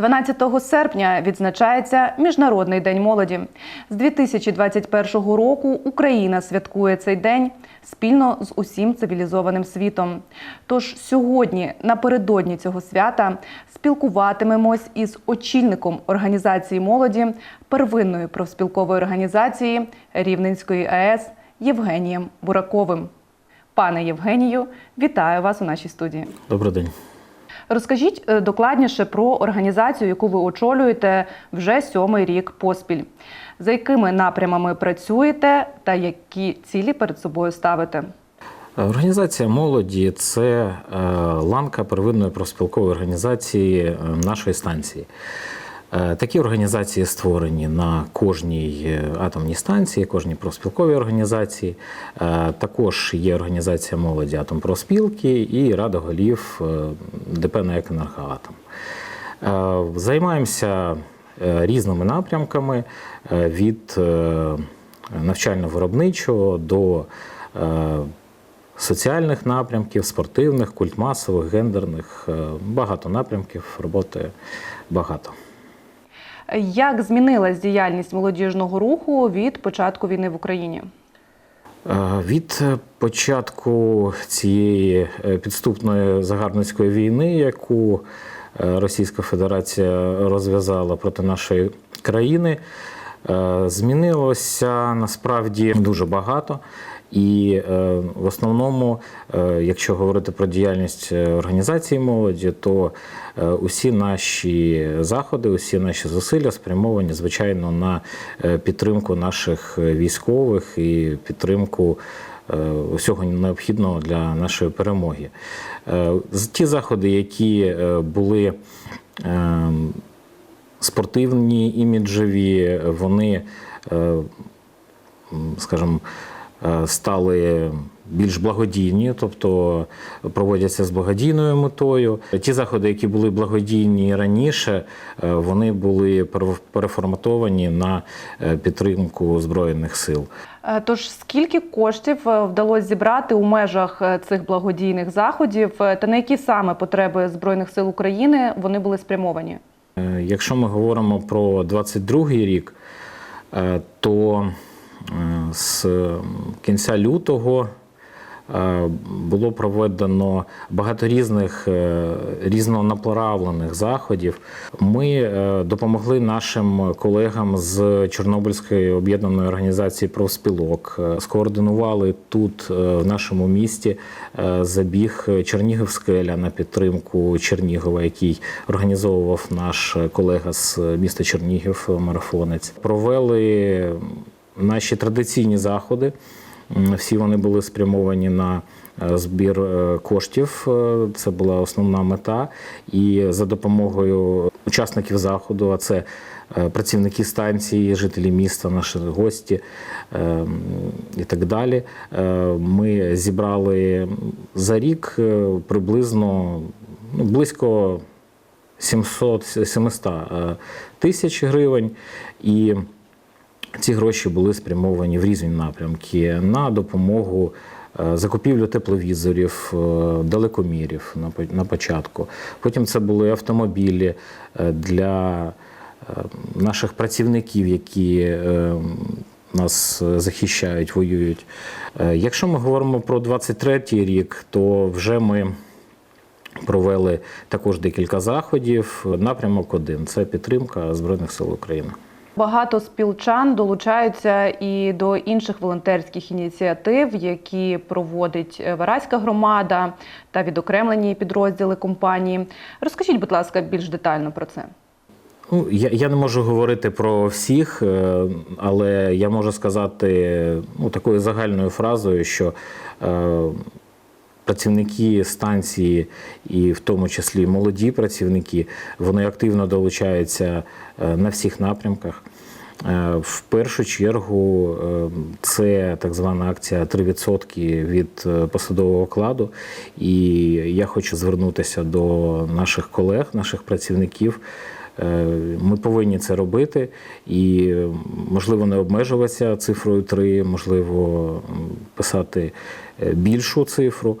12 серпня відзначається Міжнародний день молоді. З 2021 року Україна святкує цей день спільно з усім цивілізованим світом. Тож сьогодні, напередодні цього свята, спілкуватимемось із очільником організації молоді первинної профспілкової організації Рівненської АЕС Євгенієм Бураковим. Пане Євгенію, вітаю вас у нашій студії. Добрий день. Розкажіть е, докладніше про організацію, яку ви очолюєте вже сьомий рік поспіль. За якими напрямами працюєте та які цілі перед собою ставите? Організація молоді це е, ланка первинної профспілкової організації е, нашої станції. Е, Такі організації створені на кожній е, атомній станції, кожній профспілковій організації. Е, Також є організація молоді Атомпроспілки і Рада голів ДП «НАЕК «Енергоатом». Займаємося різними напрямками від навчально-виробничого до соціальних напрямків, спортивних, культмасових, гендерних. Багато напрямків, роботи багато. Як змінилась діяльність молодіжного руху від початку війни в Україні? Е, Від початку цієї е, підступної загарбницької війни, яку е, Російська Федерація розв'язала проти нашої країни, е, змінилося насправді дуже багато. І е, в основному, е, якщо говорити про діяльність е, організації молоді, то е, усі наші заходи, усі наші зусилля спрямовані, звичайно, на е, підтримку наших військових і підтримку е, усього необхідного для нашої перемоги. Е, Ті заходи, які е, були е, спортивні, іміджеві, вони, е, скажімо, е, стали більш благодійні, тобто проводяться з благодійною метою. Ті заходи, які були благодійні раніше, е, вони були переформатовані на е, підтримку збройних сил. Е, Тож скільки коштів е, вдалося зібрати у межах е, цих благодійних заходів, е, та на які саме потреби Збройних сил України вони були спрямовані? Е, Якщо ми говоримо про 22-й рік, е, то е, з кінця лютого е, було проведено багато різних е, різнонаправлених заходів. Ми е, допомогли нашим колегам з Чорнобильської об'єднаної організації профспілок, е, скоординували тут, е, в нашому місті, е, забіг Чернігів скеля на підтримку Чернігова, який організовував наш колега з міста Чернігів, марафонець. Провели наші традиційні заходи. Всі вони були спрямовані на е, збір е, коштів. Е, Це була основна мета. І за допомогою учасників заходу, а це працівники станції, жителі міста, наші гості і так далі. Ми зібрали за рік приблизно ну, близько 700 700 е, тисяч гривень. І ці гроші були спрямовані в різні напрямки на допомогу е, закупівлю тепловізорів, е, далекомірів на початку. Потім це були автомобілі е, для наших працівників, які нас захищають, воюють. Якщо ми говоримо про 23-й рік, то вже ми провели також декілька заходів. Напрямок один це підтримка Збройних сил України. Багато спілчан долучаються і до інших волонтерських ініціатив, які проводить е, Вараська громада та відокремлені підрозділи компанії. Розкажіть, будь ласка, більш детально про це. Ну, я, я не можу говорити про всіх, е, але я можу сказати ну, такою загальною фразою, що е, працівники станції, і в тому числі молоді працівники, вони активно долучаються е, на всіх напрямках. Е, В першу чергу е, це так звана акція 3% від посадового окладу. І я хочу звернутися до наших колег, наших працівників. Е, Ми повинні це робити і, можливо, не обмежуватися цифрою 3, можливо, писати е, більшу цифру.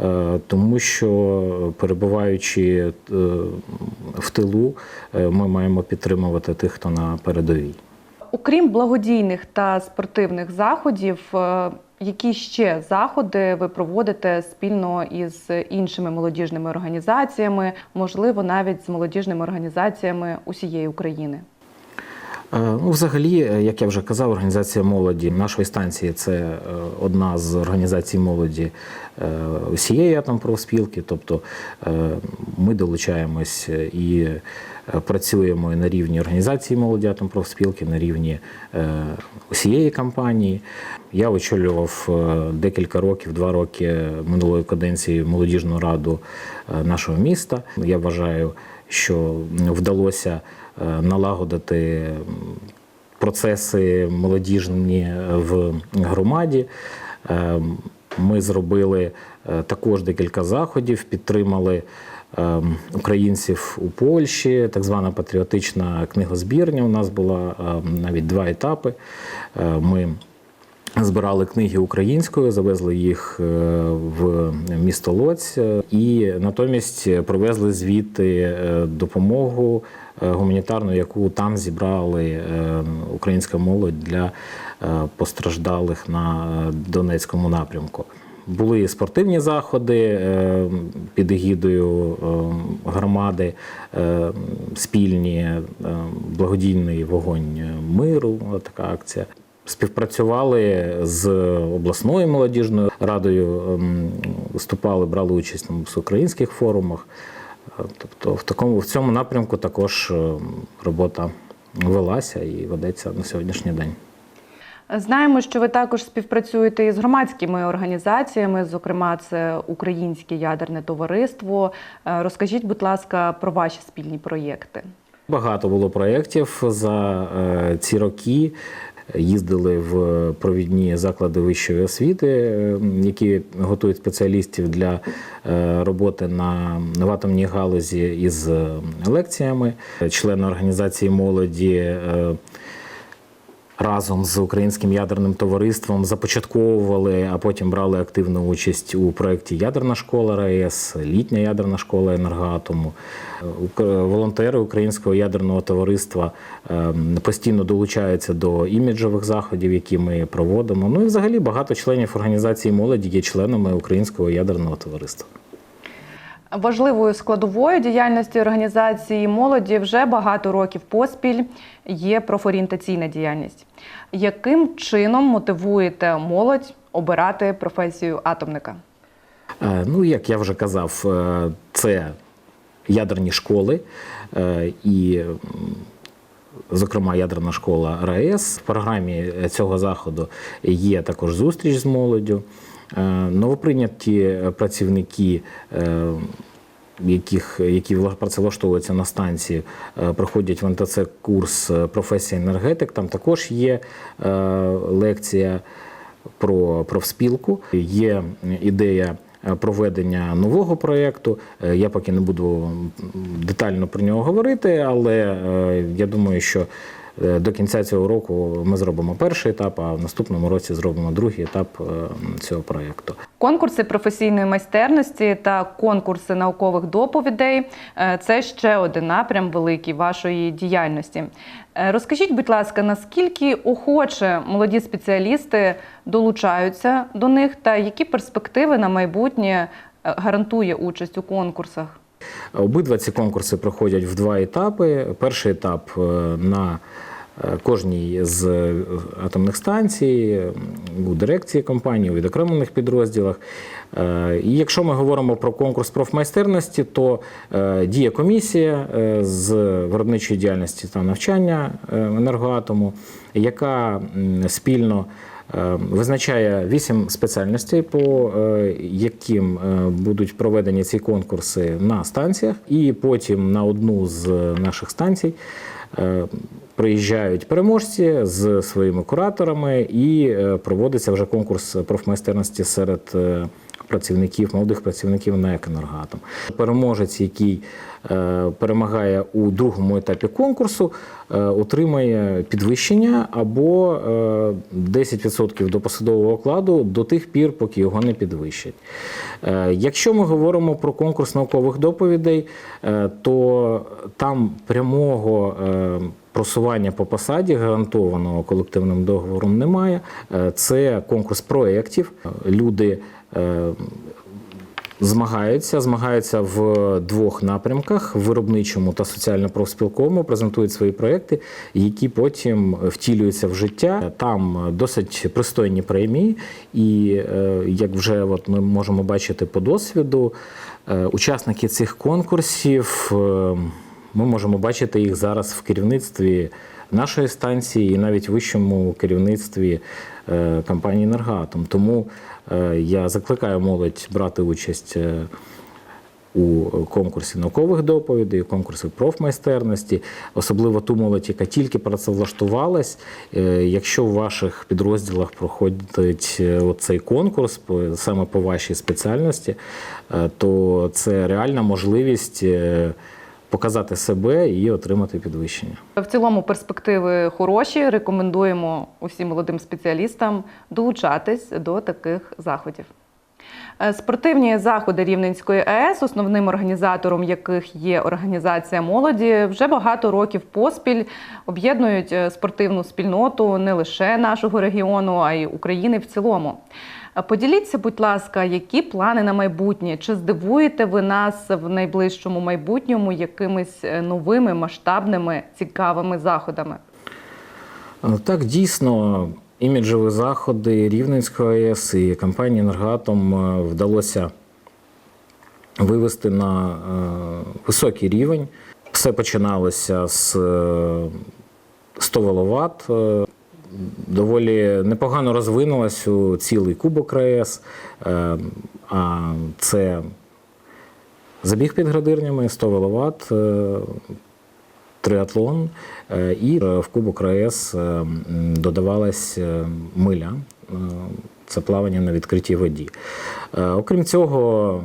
е, тому що перебуваючи в тилу, ми маємо підтримувати тих, хто на передовій. Окрім благодійних та спортивних заходів, які ще заходи ви проводите спільно із іншими молодіжними організаціями, можливо, навіть з молодіжними організаціями усієї України? Е, Ну, взагалі, е, як я вже казав, організація молоді нашої станції це е, одна з організацій молоді усієї атомпрофспілки. Тобто ми долучаємось і працюємо на рівні організації молоді атомпрофспілки, на рівні усієї кампанії. Я очолював е, декілька років, два роки минулої каденції молодіжну раду е, нашого міста. Я вважаю, що вдалося е, налагодити процеси молодіжні в громаді. Ми зробили також декілька заходів, підтримали українців у Польщі, так звана патріотична книгозбірня. У нас була навіть два етапи. Ми Збирали книги українською, завезли їх е, в місто Лоць е, і натомість привезли звідти е, допомогу гуманітарну, яку там зібрали українська молодь для постраждалих на Донецькому напрямку. Були спортивні заходи під егідою громади, спільні благодійний вогонь миру. Така акція. Співпрацювали з обласною молодіжною радою, ем, виступали, брали участь на всеукраїнських форумах. Е, Тобто, в такому в цьому напрямку також ем, робота велася і ведеться на сьогоднішній день. Знаємо, що ви також співпрацюєте із громадськими організаціями, зокрема, це Українське ядерне товариство. Е, Розкажіть, будь ласка, про ваші спільні проєкти. Багато було проєктів за е, ці роки. Їздили в провідні заклади вищої освіти, які готують спеціалістів для е, роботи на в атомній галузі із лекціями. Члени організації молоді е, разом з українським ядерним товариством започатковували, а потім брали активну участь у проєкті Ядерна школа РАЕС, літня ядерна школа енергоатому. Волонтери Українського ядерного товариства ем, постійно долучаються до іміджових заходів, які ми проводимо. Ну і взагалі багато членів організації молоді є членами Українського ядерного товариства. Важливою складовою діяльності організації молоді вже багато років поспіль є профорієнтаційна діяльність. Яким чином мотивуєте молодь обирати професію атомника? Е, Ну, як я вже казав, е, це ядерні школи е, і, зокрема, ядерна школа РАЕС. В програмі цього заходу є також зустріч з молоддю. Е, Новоприйняті працівники. е, Яких, які вла- працевлаштовуються на станції, е, проходять в НТЦ курс е, професія енергетик. Там також є е, лекція про профспілку. Є ідея е, проведення нового проєкту. Е, Я поки не буду детально про нього говорити, але е, я думаю, що е, до кінця цього року ми зробимо перший етап, а в наступному році зробимо другий етап е, цього проєкту. Конкурси професійної майстерності та конкурси наукових доповідей е, це ще один напрям великий вашої діяльності. Е, Розкажіть, будь ласка, наскільки охоче молоді спеціалісти долучаються до них, та які перспективи на майбутнє е, гарантує участь у конкурсах? Обидва ці конкурси проходять в два етапи. Перший етап е, на е, кожній з атомних станцій, у дирекції компанії, у відокремлених підрозділах. Е, І якщо ми говоримо про конкурс профмайстерності, то е, діє комісія е, з виробничої діяльності та навчання енергоатому, яка спільно визначає вісім спеціальностей, по яким будуть проведені ці конкурси на станціях, і потім на одну з наших станцій. Приїжджають переможці з своїми кураторами і е, проводиться вже конкурс профмайстерності серед е, працівників, молодих працівників на «Екенергатом». Переможець, який е, перемагає у другому етапі конкурсу, отримає підвищення або е, 10% до посадового окладу до тих пір, поки його не підвищать. Якщо ми говоримо про конкурс наукових доповідей, то там прямого просування по посаді гарантованого колективним договором немає. Е, Це конкурс проєктів. Люди е, Змагаються, змагаються в двох напрямках: виробничому та соціально-профспілковому, презентують свої проекти, які потім втілюються в життя. Там досить пристойні премії, і е, як вже от ми можемо бачити по досвіду, учасники цих конкурсів. Ми можемо бачити їх зараз в керівництві нашої станції і навіть вищому керівництві е, компанії «Енергоатом». Тому е, я закликаю молодь брати участь е, у конкурсі наукових доповідей, у конкурсі профмайстерності, особливо ту молодь, яка тільки працевлаштувалась. Якщо в ваших підрозділах проходить цей конкурс саме по вашій спеціальності, то це реальна можливість показати себе і отримати підвищення. В цілому перспективи хороші. Рекомендуємо усім молодим спеціалістам долучатись до таких заходів. Е, Спортивні заходи Рівненської АЕС, основним організатором яких є організація молоді, вже багато років поспіль об'єднують е, спортивну спільноту не лише нашого регіону, а й України в цілому. Поділіться, будь ласка, які плани на майбутнє? Чи здивуєте ви нас в найближчому майбутньому якимись е, новими масштабними цікавими заходами? Е, Так, дійсно, іміджеві заходи Рівненської АЕС і компанії «Енергоатом» е, вдалося вивести на високий рівень. Все починалося з е, 100 веловат. Доволі непогано розвинулась у цілий кубок АЕС. Е, А це забіг під градирнями, 100 веловат, е, триатлон, е, і в Кубок РС е, додавалась миля. Це плавання на відкритій воді. Е, Окрім цього,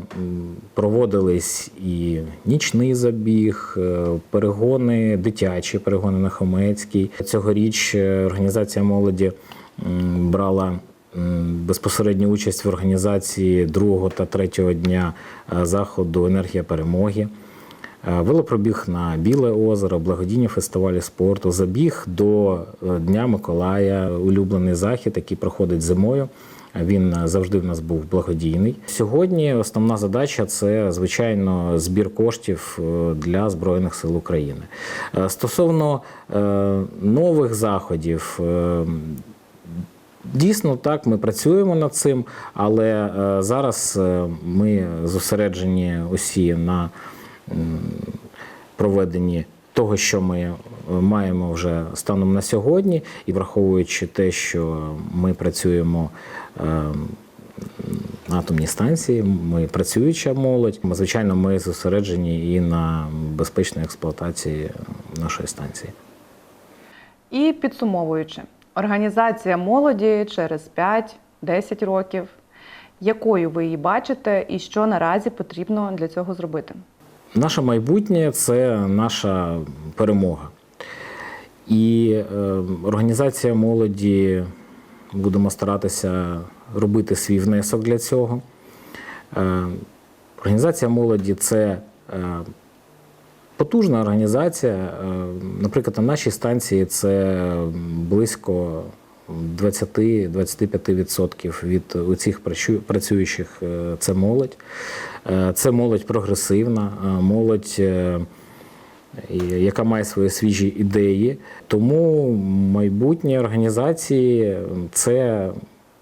проводились і нічний забіг, е, перегони, дитячі перегони на Хомецькій. Цьогоріч е, організація молоді брала безпосередню участь в організації другого та третього дня заходу Енергія перемоги. Е, Велопробіг на Біле озеро, благодійні фестивалі спорту, забіг до е, Дня Миколая, улюблений захід, який проходить зимою. Він е, завжди в нас був благодійний. Сьогодні основна задача це звичайно збір коштів для Збройних сил України. Стосовно нових заходів. Дійсно, так, ми працюємо над цим, але зараз ми зосереджені усі на проведенні того, що ми е, маємо вже станом на сьогодні, і враховуючи те, що ми працюємо. е, на атомній станції, ми працююча молодь. Звичайно, ми зосереджені і на безпечній експлуатації нашої станції. І підсумовуючи, організація молоді через 5-10 років. Якою ви її бачите, і що наразі потрібно для цього зробити? Наше майбутнє це наша перемога. І е, організація молоді будемо старатися робити свій внесок для цього. Е, організація молоді це е, потужна організація. Наприклад, на нашій станції це близько 20-25% від усіх працюючих е, це молодь. Е, Це молодь прогресивна, е, молодь, яка має свої свіжі ідеї. Тому майбутні організації це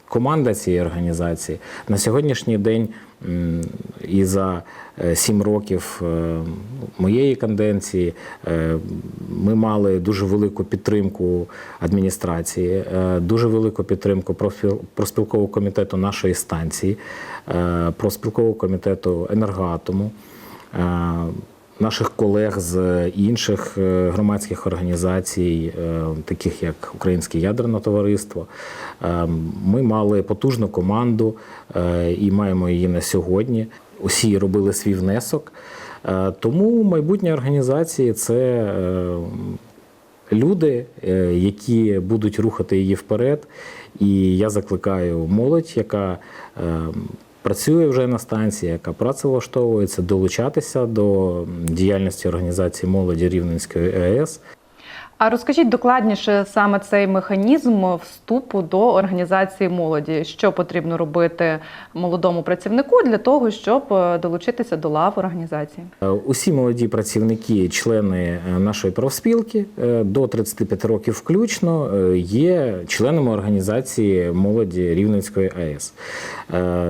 команда цієї організації. На сьогоднішній день і за е, сім років е, моєї канденції е, ми мали дуже велику підтримку адміністрації, дуже велику підтримку проспілкового комітету нашої станції, проспілкового комітету енергоатому. Е, наших колег з інших е, громадських організацій, е, таких як Українське ядерне товариство. Е, Ми мали потужну команду е, і маємо її на сьогодні. Усі робили свій внесок. Е, Тому майбутнє організації це е, люди, е, які будуть рухати її вперед. І я закликаю молодь, яка е, працює вже на станції, яка працевлаштовується, долучатися до діяльності організації молоді Рівненської АЕС. А розкажіть докладніше саме цей механізм вступу до організації молоді. Що потрібно робити молодому працівнику для того, щоб е, долучитися до лав організації? Е, Усі молоді працівники, члени е, нашої профспілки до 35 років включно є членами організації молоді Рівненської АЕС.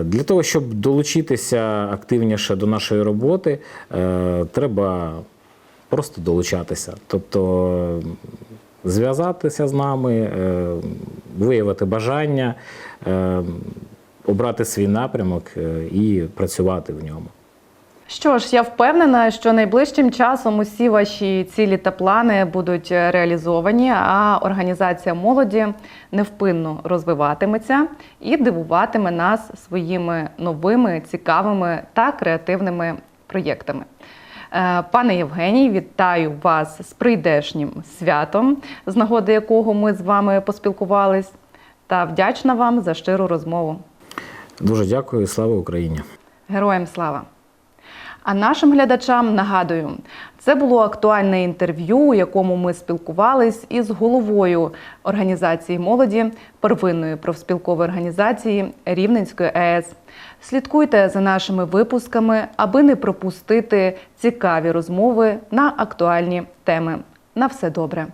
Для того, щоб долучитися активніше до нашої роботи, треба просто долучатися. Тобто зв'язатися з нами, е, виявити бажання, е, обрати свій напрямок е, і працювати в ньому. Що ж, я впевнена, що найближчим часом усі ваші цілі та плани будуть реалізовані, а організація молоді невпинно розвиватиметься і дивуватиме нас своїми новими, цікавими та креативними проєктами. Е, Пане Євгеній, вітаю вас з прийдешнім святом, з нагоди якого ми з вами поспілкувались, та вдячна вам за щиру розмову. Дуже дякую і слава Україні! Героям слава! А нашим глядачам нагадую, це було актуальне інтерв'ю, у якому ми спілкувались із головою організації молоді первинної профспілкової організації Рівненської АЕС. Слідкуйте за нашими випусками, аби не пропустити цікаві розмови на актуальні теми. На все добре.